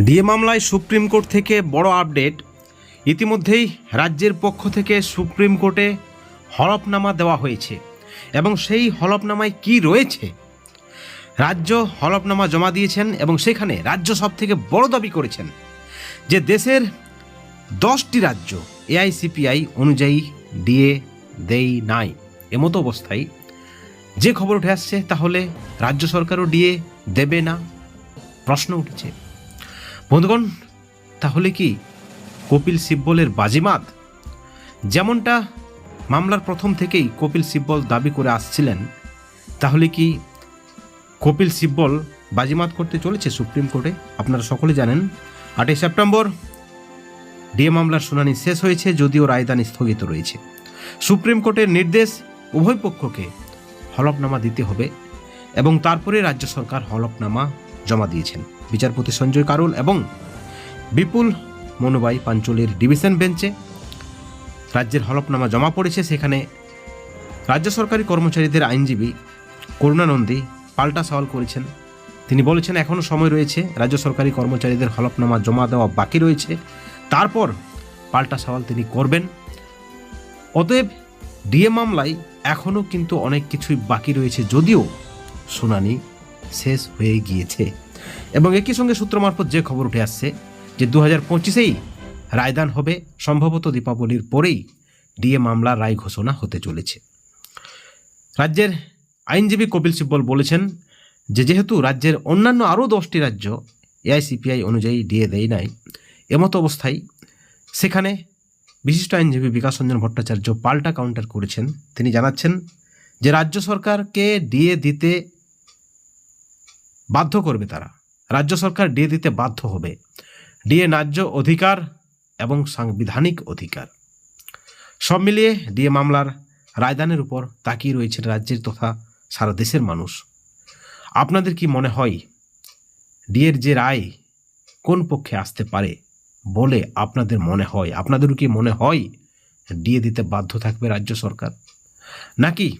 DA মামলায় supreme court থেকে বড় আপডেট। ইতিমধ্যেই রাজ্যের পক্ষ থেকে সুপ্রিম কোর্টে হলফনামা দেওয়া হয়েছে। এবং সেই হলফনামায় কি রয়েছে? রাজ্য হলফনামা জমা দিয়েছেন এবং সেখানে রাজ্য সব থেকে বড় দাবি করেছেন যে দেশের দশটি রাজ্য এআইসিপিআই অনুযায়ী ডিএ দেই নাই। এমতো অবস্থায় যে খবর উঠে আসছে, তাহলে রাজ্য সরকারও ডিএ দেবে না? প্রশ্ন উঠেছে। বন্ধুগণ, তাহলে কি কপিল সিব্বলের বাজিমাত? যেমনটা মামলার প্রথম থেকেই কপিল সিব্বল দাবি করে আসছিলেন, তাহলে কি কপিল সিব্বল বাজিমাত করতে চলেছে সুপ্রিম কোর্টে? আপনারা সকলে জানেন, আটই সেপ্টেম্বর ডিএ মামলার শুনানি শেষ হয়েছে, যদিও রায়দান স্থগিত রয়েছে। সুপ্রিম কোর্টের নির্দেশ উভয় পক্ষকে হলফনামা দিতে হবে এবং তারপরে রাজ্য সরকার হলফনামা জমা দিয়েছেন। বিচারপতি সঞ্জয় কারুল এবং বিপুল মনোবাই পাঞ্চলের ডিভিশন বেঞ্চে রাজ্যের হলফনামা জমা পড়েছে। সেখানে রাজ্য সরকারি কর্মচারীদের আইনজীবী করুণানন্দী পাল্টা সওয়াল করেছেন। তিনি বলেছেন এখনও সময় রয়েছে, রাজ্য সরকারি কর্মচারীদের হলফনামা জমা দেওয়া বাকি রয়েছে। তারপর পাল্টা সওয়াল তিনি করবেন। অতএব ডিএ মামলায় এখনও কিন্তু অনেক কিছুই বাকি রয়েছে, যদিও শুনানি শেষ হয়ে গিয়েছে। এবং একই সঙ্গে সূত্র মারফত যে খবর উঠে আসছে যে দু হাজার পঁচিশেই রায়দান হবে, সম্ভবত দীপাবলির পরেই ডিএ মামলার রায় ঘোষণা হতে চলেছে। রাজ্যের আইনজীবী কপিল সিব্বল বলেছেন যে যেহেতু রাজ্যের অন্যান্য আরও দশটি রাজ্য এআইসিপিআই অনুযায়ী ডিএ দেয় নাই, এমত অবস্থায় সেখানে বিশিষ্ট আইনজীবী বিকাশ রঞ্জন ভট্টাচার্য পাল্টা কাউন্টার করেছেন। তিনি জানাচ্ছেন যে রাজ্য সরকারকে ডিএ দিতে বাধ্য করবে তারা। রাজ্য সরকার ডিএ দিতে বাধ্য হবে। ডিএ ন্যায্য অধিকার এবং সাংবিধানিক অধিকার। সব মিলিয়ে ডিএ মামলার রায়দানের উপর তাকিয়ে রয়েছে রাজ্যের তথা সারা দেশের মানুষ। আপনাদের কি মনে হয় ডিএর যে রায় কোন পক্ষে আসতে পারে বলে আপনাদের মনে হয়? আপনাদেরও কি মনে হয় ডিএ দিতে বাধ্য থাকবে রাজ্য সরকার? নাকি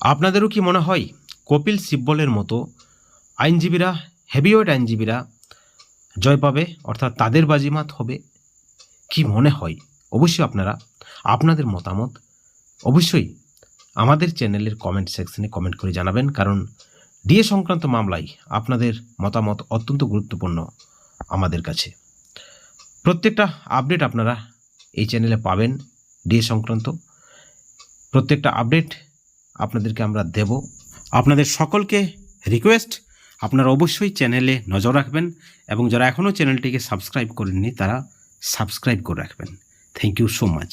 আপনাদেরও কি মনে হয় কপিল সিব্বলের মতো আইনজীবীরা হেভিওয়েট আইনজীবীরা জয় পাবে, অর্থাৎ তাদের বাজিমাত হবে। কি মনে হয়? অবশ্যই আপনারা, আপনাদের মতামত অবশ্যই আমাদের চ্যানেলের কমেন্ট সেকশনে কমেন্ট করে জানাবেন, কারণ ডিএ সংক্রান্ত মামলায় আপনাদের মতামত অত্যন্ত গুরুত্বপূর্ণ আমাদের কাছে। প্রত্যেকটা আপডেট আপনারা এই চ্যানেলে পাবেন ডিএ সংক্রান্ত। প্রত্যেকটা আপডেট আপনাদেরকে আমরা দেব। আপনাদের সকলকে রিকোয়েস্ট আপনারা অবশ্যই চ্যানেলে নজর রাখবেন এবং যারা এখনও চ্যানেলটিকে সাবস্ক্রাইব করেননি, তারা সাবস্ক্রাইব করে রাখবেন। Thank you so much